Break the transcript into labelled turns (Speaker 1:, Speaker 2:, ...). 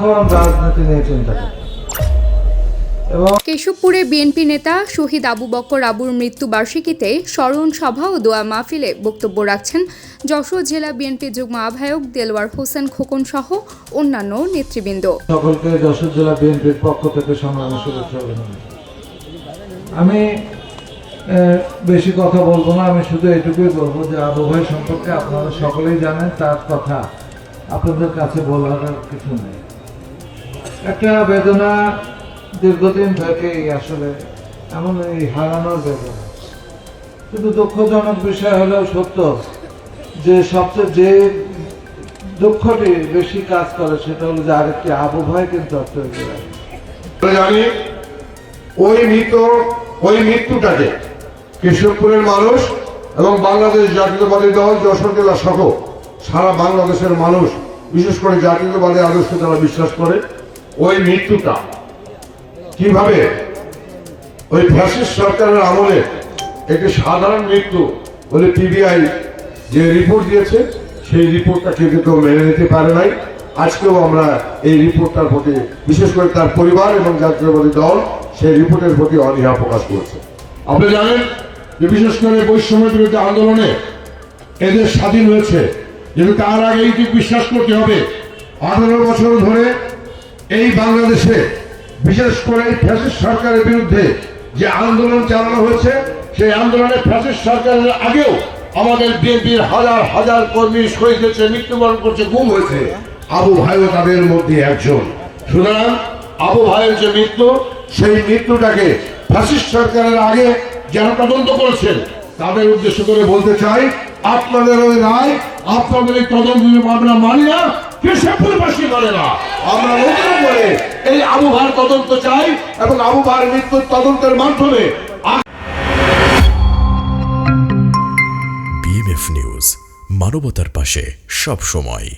Speaker 1: সারাক্ষণ রাজনীতি নিয়ে চিন্তা করে।
Speaker 2: কেশবপুরে বিএনপি নেতা শহীদ আবু বক্কর আবুর মৃত্যুবার্ষিকীতে স্মরণ সভা ও দোয়া মাহফিলে বক্তব্য রাখছেন যশোর জেলা বিএনপি যুগ্ম আহ্বায়ক দেলওয়ার হোসেন খোকন সহ অন্যান্য নেতৃবৃন্দ।
Speaker 1: সকলকে যশোর জেলা বিএনপির পক্ষ থেকে শুভেচ্ছা আমি বেশি কথা বলব না আমি শুধু এটুকুই বলব যে আবু ভাই সম্পর্কে আপনারা সকলেই জানেন তার কথা আপনাদের কাছে বলার কিছু নেই। একটা বেদনা দীর্ঘদিন থেকেই আসলে এমন এই হারানোর বেদনা। কিন্তু দুঃখজনক বিষয় হলেও সত্য যে সবচেয়ে যে দুঃখটি বেশি কাজ করে সেটা হলো যে আরেকটি আবহাওয়া কিন্তু তৈরি
Speaker 3: জানি ওই মৃত, ওই মৃত্যুটাকে কেশবপুরের মানুষ এবং বাংলাদেশ জাতীয়তাবাদী দল, যশোর জেলা সহ সারা বাংলাদেশের মানুষ, বিশেষ করে জাতীয়তাবাদী আদর্শ যারা বিশ্বাস করে ওই মৃত্যুটা। কীভাবে? ওই ফ্যাসিস্ট সরকারের আমলে একটি সাধারণ মৃত্যু বলে পিবিআই যে রিপোর্ট দিয়েছে, সেই রিপোর্টটা কেউ কেউ মেনে নিতে পারে নাই। আজকেও আমরা এই রিপোর্টটার প্রতি, বিশেষ করে তার পরিবার এবং জাতীয়বাদী দল, সেই রিপোর্টের প্রতি অনীহা প্রকাশ করেছে। আপনি জানেন যে বিশেষ করে বৈষম্য বিরোধী আন্দোলনে এদের স্বাধীন হয়েছে। কিন্তু তার আগে এইটি বিশ্বাস করতে হবে, আঠারো বছর ধরে এই বাংলাদেশে, বিশেষ করে ফ্যাসিস্ট সরকারের বিরুদ্ধে যে আন্দোলন চালানো হয়েছে, সেই আন্দোলনে ফ্যাসিস্ট সরকারের আগেও আমাদের বিএনপির হাজার হাজার কর্মী শহীদ হয়েছে, মৃত্যুবরণ করছে, গুম হয়েছে। আবু ভাইও তাদের মধ্যে একজন। সুতরাং আবু ভাইয়ের যে মৃত্যু, সেই মৃত্যুটাকে ফ্যাসিস্ট সরকারের আগে যারা তদন্ত করেছেন, তাদের উদ্দেশ্য করে বলতে চাই, আপনাদের ওই রায়, আপনাদের এই তদন্ত আমরা মানি না কেশবপুরবাসী মানে না আমরা নতুন করে এই আবহার তদন্ত চাই এবং আবহার মৃত্যুর তদন্তের মাধ্যমে
Speaker 4: বিএমএফ নিউজ মানবতার পাশে সব সময়